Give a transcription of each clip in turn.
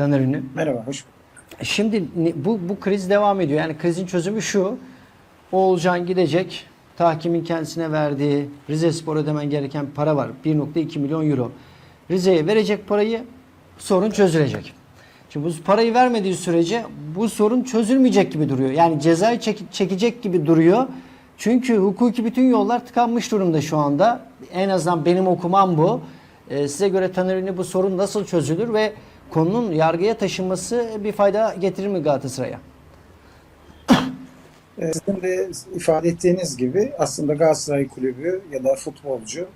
Taner Ünlü. Merhaba, hoş Şimdi ne- bu, bu kriz devam ediyor. Yani krizin çözümü şu. Oğulcan gidecek. Tahkimin kendisine verdiği Rize Spor ödemen gereken para var. 1.2 milyon euro. Rize'ye verecek parayı sorun çözülecek. Şimdi bu parayı vermediği sürece bu sorun çözülmeyecek gibi duruyor. Yani cezayı çek- çekecek gibi duruyor. Çünkü hukuki bütün yollar tıkanmış durumda şu anda. En azından benim okumam bu. Ee, size göre Taner Ünlü bu sorun nasıl çözülür ve konunun yargıya taşınması bir fayda getirir mi Galatasaray'a? Ee, Sizin de ifade ettiğiniz gibi aslında Galatasaray Kulübü ya da futbolcu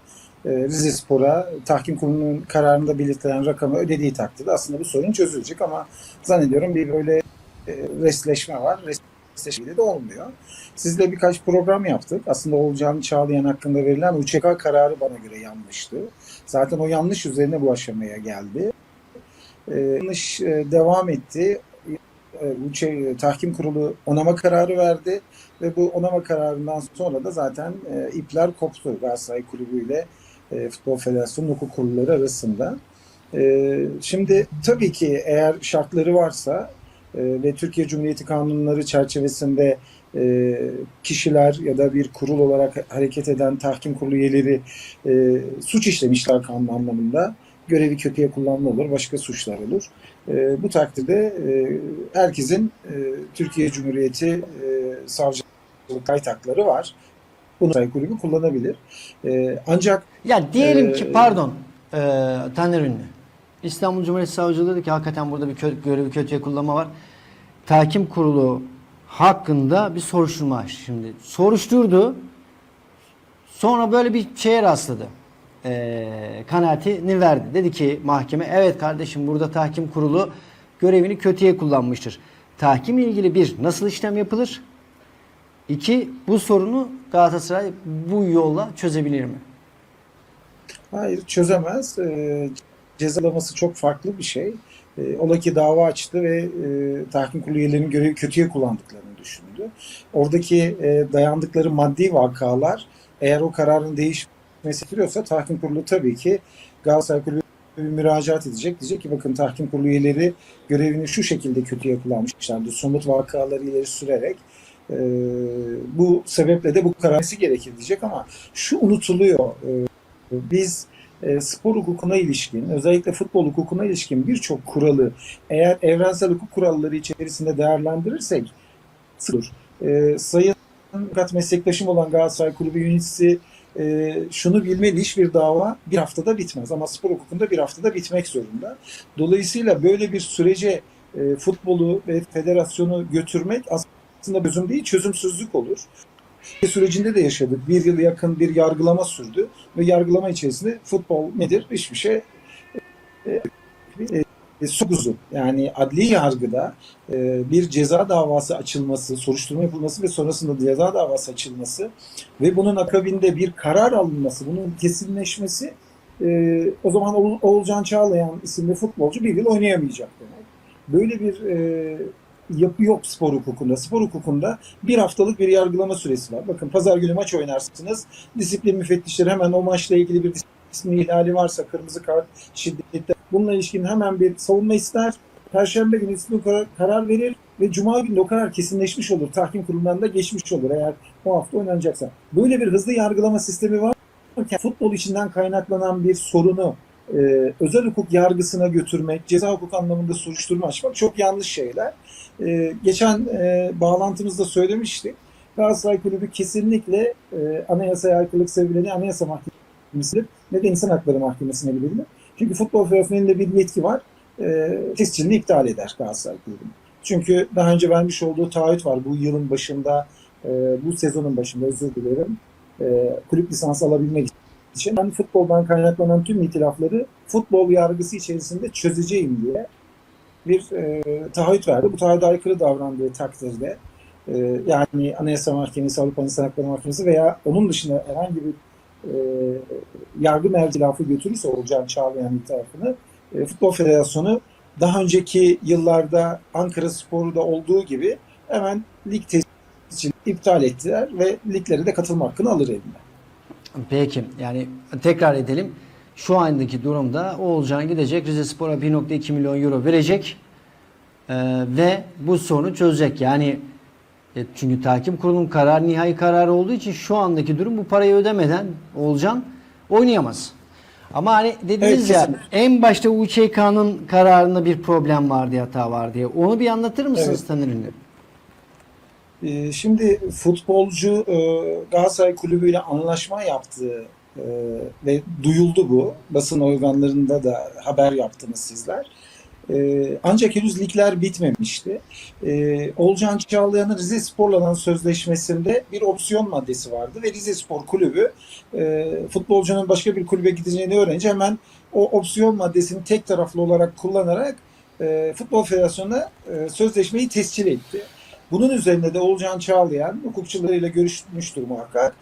e, Rize Spor'a tahkim kurulunun kararında belirtilen rakamı ödediği takdirde aslında bu sorun çözülecek ama zannediyorum bir böyle e, restleşme var. Restleşme de olmuyor. Sizle birkaç program yaptık. Aslında Oğulcan Çağlayan hakkında verilen UÇK kararı bana göre yanlıştı. Zaten o yanlış üzerine bu aşamaya geldi. E, yanlış e, devam etti. E, bu şey, tahkim kurulu onama kararı verdi ve bu onama kararından sonra da zaten e, ipler koptu Galatasaray Kulübü ile e, Futbol Federasyonu hukuk kurulları arasında. E, şimdi tabii ki eğer şartları varsa e, ve Türkiye Cumhuriyeti kanunları çerçevesinde e, kişiler ya da bir kurul olarak hareket eden tahkim kurulu üyeleri e, suç işlemişler kanun anlamında görevi kötüye kullanma olur, başka suçlar olur. E, bu takdirde e, herkesin e, Türkiye Cumhuriyeti e, savcılık kaytakları var. Bunu Kulübü kullanabilir. E, ancak Ya diyelim Ee, ki pardon e, Taner Ünlü. İstanbul Cumhuriyet Savcılığı dedi ki hakikaten burada bir kö- görevi kötüye kullanma var. Tahkim kurulu hakkında bir soruşturma şimdi. Soruşturdu. Sonra böyle bir şeye rastladı. E, kanaatini verdi. Dedi ki mahkeme evet kardeşim burada tahkim kurulu görevini kötüye kullanmıştır. Tahkimle ilgili bir nasıl işlem yapılır? İki bu sorunu Galatasaray bu yolla çözebilir mi? Hayır çözemez. E, cezalaması çok farklı bir şey. E, ola ki dava açtı ve e, tahkim kurulu üyelerinin görevi kötüye kullandıklarını düşündü. Oradaki e, dayandıkları maddi vakalar eğer o kararın değişmesi gerekiyorsa tahkim kurulu tabii ki Galatasaray Kulübü bir müracaat edecek. Diyecek ki bakın tahkim kurulu üyeleri görevini şu şekilde kötüye kullanmışlardı. Somut vakaları ileri sürerek e, bu sebeple de bu kararı gerekir diyecek ama şu unutuluyor. E, biz e, spor hukukuna ilişkin, özellikle futbol hukukuna ilişkin birçok kuralı eğer evrensel hukuk kuralları içerisinde değerlendirirsek sıfır. E, sayın meslektaşım olan Galatasaray Kulübü yöneticisi e, şunu bilmeli hiçbir dava bir haftada bitmez ama spor hukukunda bir haftada bitmek zorunda. Dolayısıyla böyle bir sürece e, futbolu ve federasyonu götürmek aslında çözüm değil çözümsüzlük olur sürecinde de yaşadık. Bir yıl yakın bir yargılama sürdü ve yargılama içerisinde futbol nedir? Hiçbir şey e, e, e, sukuzu yani adli yargıda e, bir ceza davası açılması, soruşturma yapılması ve sonrasında ceza davası açılması ve bunun akabinde bir karar alınması, bunun kesinleşmesi e, o zaman Oğul- Oğulcan Çağlayan isimli futbolcu bir yıl oynayamayacak demek. Böyle bir e, yapı yok spor hukukunda. Spor hukukunda bir haftalık bir yargılama süresi var. Bakın pazar günü maç oynarsınız. Disiplin müfettişleri hemen o maçla ilgili bir disiplin ihlali varsa kırmızı kart, şiddette bununla ilişkin hemen bir savunma ister. Perşembe günü disiplin karar, verir ve Cuma günü o karar kesinleşmiş olur. Tahkim kurulundan da geçmiş olur eğer o hafta oynanacaksa. Böyle bir hızlı yargılama sistemi var. Futbol içinden kaynaklanan bir sorunu e, özel hukuk yargısına götürmek, ceza hukuk anlamında soruşturma açmak çok yanlış şeyler. E, geçen e, bağlantımızda söylemiştik. Galatasaray Kulübü kesinlikle e, anayasaya aykırılık sebebiyle anayasa mahkemesidir ne de insan hakları mahkemesine gidebilir. Çünkü futbol federasyonunun elinde bir yetki var. E, tescilini iptal eder Galatasaray Kulübü. Çünkü daha önce vermiş olduğu taahhüt var bu yılın başında, e, bu sezonun başında özür dilerim. E, kulüp lisansı alabilmek için ben futboldan kaynaklanan tüm itilafları futbol yargısı içerisinde çözeceğim diye bir e, taahhüt verdi. Bu taahhüde aykırı davrandığı takdirde e, yani Anayasa Mahkemesi, Avrupa İnsan Hakları Mahkemesi veya onun dışında herhangi bir e, yargı mercilafı götürürse Olcan Çağlayan tarafını e, Futbol Federasyonu daha önceki yıllarda Ankara Spor'da olduğu gibi hemen lig testi için iptal ettiler ve liglere de katılma hakkını alır eline. Peki yani tekrar edelim. şu andaki durumda Oğulcan gidecek Rize Spor'a 1.2 milyon euro verecek Ee, ve bu sorunu çözecek. Yani e, çünkü takip kurulunun kararı nihai kararı olduğu için şu andaki durum bu parayı ödemeden Oğulcan oynayamaz. Ama hani dediniz Evet, ya kesinlikle. en başta UÇK'nın kararında bir problem var diye hata var diye. Onu bir anlatır mısınız Evet. Taner Ünlü? Şimdi futbolcu e, Galatasaray Kulübü ile anlaşma yaptığı e, ve duyuldu bu. Basın organlarında da haber yaptınız sizler. E, Ancak henüz ligler bitmemişti. E, Olcan Çağlayan'ın Rize Spor'la olan sözleşmesinde bir opsiyon maddesi vardı ve Rize Spor Kulübü e, futbolcunun başka bir kulübe gideceğini öğrenince hemen o opsiyon maddesini tek taraflı olarak kullanarak e, Futbol Federasyonu'na e, sözleşmeyi tescil etti. Bunun üzerine de Olcan Çağlayan hukukçularıyla görüşmüştür muhakkak.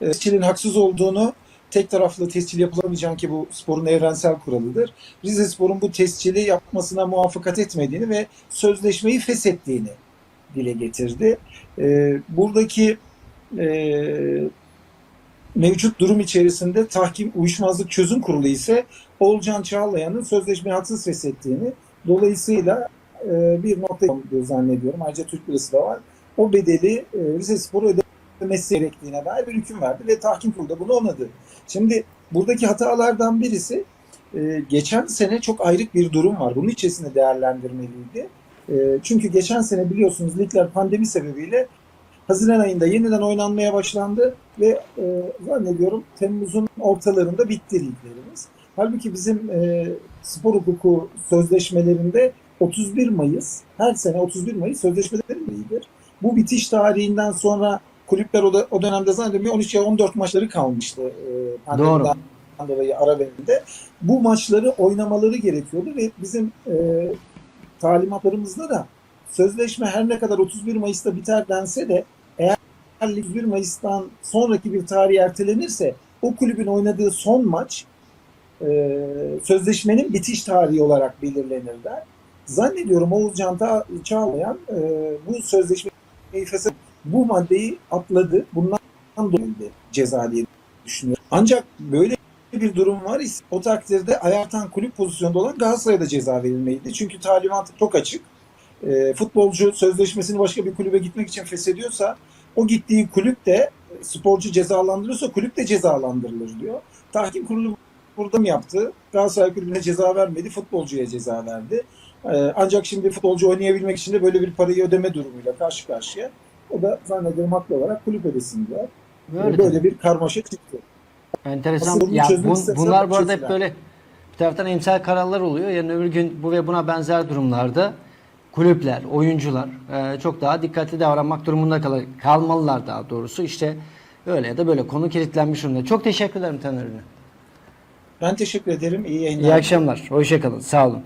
E, Tescilin haksız olduğunu, tek taraflı tescil yapılamayacağını ki bu sporun evrensel kuralıdır. Rize Spor'un bu tescili yapmasına muvaffakat etmediğini ve sözleşmeyi feshettiğini dile getirdi. E, buradaki e, mevcut durum içerisinde tahkim uyuşmazlık çözüm kurulu ise Olcan Çağlayan'ın sözleşmeyi haksız feshettiğini dolayısıyla e, bir nokta diyor zannediyorum. Ayrıca Türk Lirası da var. O bedeli e, Rize Spor'u ödemesi gerektiğine dair bir hüküm verdi ve tahkim kurulu da bunu onadı. Şimdi buradaki hatalardan birisi e, geçen sene çok ayrık bir durum var. Bunun içerisinde değerlendirmeliydi. E, çünkü geçen sene biliyorsunuz ligler pandemi sebebiyle Haziran ayında yeniden oynanmaya başlandı ve e, zannediyorum Temmuz'un ortalarında bitti liglerimiz. Halbuki bizim e, spor hukuku sözleşmelerinde 31 Mayıs, her sene 31 Mayıs sözleşmelerin biridir. Bu bitiş tarihinden sonra kulüpler o, da, o dönemde zannediyorum 13 ya 14 maçları kalmıştı. E, pandemiden dolayı ara verildi. Bu maçları oynamaları gerekiyordu ve bizim e, talimatlarımızda da sözleşme her ne kadar 31 Mayıs'ta biter dense de eğer 31 Mayıs'tan sonraki bir tarih ertelenirse o kulübün oynadığı son maç e, sözleşmenin bitiş tarihi olarak belirlenir der. Zannediyorum Oğuzcan Çağlayan e, bu sözleşmeyi feshet bu maddeyi atladı. Bundan dolayı ceza diye düşünüyorum. Ancak böyle bir durum var ise o takdirde ayartan kulüp pozisyonda olan Galatasaray'a da ceza verilmeliydi. Çünkü talimat çok açık. E, futbolcu sözleşmesini başka bir kulübe gitmek için feshediyorsa o gittiği kulüp de sporcu cezalandırıyorsa kulüp de cezalandırılır diyor. Tahkim kurulu burada mı yaptı? Galatasaray kulübüne ceza vermedi, futbolcuya ceza verdi. E, ancak şimdi futbolcu oynayabilmek için de böyle bir parayı ödeme durumuyla karşı karşıya. O da zannediyorum haklı olarak kulüp ödesin diyor. Böyle, Böyle bir karmaşa çıktı. enteresan. Ya bun- bunlar bu arada hep böyle bir taraftan emsal kararlar oluyor. Yarın öbür gün bu ve buna benzer durumlarda kulüpler, oyuncular e, çok daha dikkatli davranmak durumunda kal- kalmalılar daha doğrusu. İşte öyle ya da böyle konu kilitlenmiş durumda. Çok teşekkür ederim Taner. Ben teşekkür ederim. İyi yayınlar. İyi akşamlar. Hoşçakalın. Sağ olun.